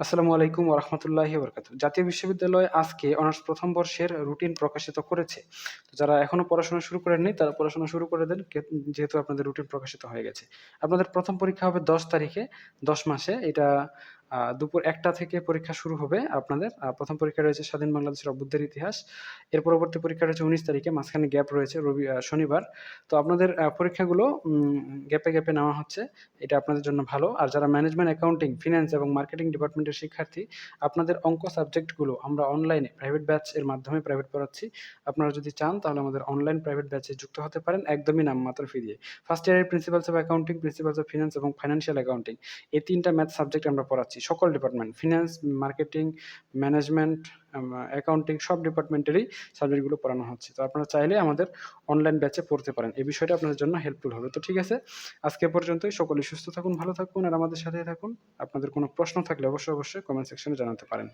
আসসালামু আলাইকুম ওরহমতুল্লাহি বরকাত জাতীয় বিশ্ববিদ্যালয় আজকে অনার্স প্রথম বর্ষের রুটিন প্রকাশিত করেছে। তো যারা এখনও পড়াশোনা শুরু করেননি, তারা পড়াশোনা শুরু করে দেন যেহেতু আপনাদের রুটিন প্রকাশিত হয়ে গেছে। আপনাদের প্রথম পরীক্ষা হবে দশ তারিখে, দশ মাসে। এটা দুপুর একটা থেকে পরীক্ষা শুরু হবে আপনাদের। প্রথম পরীক্ষা রয়েছে স্বাধীন বাংলাদেশের অভ্যুদয়ের ইতিহাস। এর পরবর্তী পরীক্ষা রয়েছে উনিশ তারিখে, মাঝখানে গ্যাপ রয়েছে রবি শনিবার। তো আপনাদের পরীক্ষাগুলো গ্যাপে গ্যাপে নেওয়া হচ্ছে। এটা আপনাদের জন্য ভালো। আর যারা ম্যানেজমেন্ট অ্যাকাউন্টিং ফিনান্স এবং মার্কেটিং ডিপার্টমেন্টের শিক্ষার্থী, আপনাদের অঙ্ক সাবজেক্টগুলো আমরা অনলাইনে প্রাইভেট ব্যাচ এর মাধ্যমে প্রাইভেট পড়াচ্ছি। আপনারা যদি চান, তাহলে আমাদের অনলাইন প্রাইভেট ব্যাচে যুক্ত হতে পারেন। একদমই নামমাত্র ফি দিয়ে। ফার্স্ট ইয়ারের principles of accounting principles of finance এবং ফাইন্যান্সিয়াল অ্যাকাউন্টিং এই তিনটা ম্যাথ সাবজেক্ট আমরা পড়াচ্ছি। সকল department finance marketing management accounting সব ডিপার্টমেন্টেরই সাবজেক্টগুলো পড়ানো হচ্ছে। তো আপনারা চাইলে আমাদের অনলাইন ব্যাচে পড়তে পারেন। এই বিষয়টা আপনাদের জন্য হেল্পফুল হবে। তো ঠিক আছে, আজকে পর্যন্তই। সকলে সুস্থ থাকুন, ভালো থাকুন, আর আমাদের সাথে থাকুন। আপনাদের কোনো প্রশ্ন থাকলে অবশ্যই অবশ্যই কমেন্ট সেকশনে জানাতে পারেন।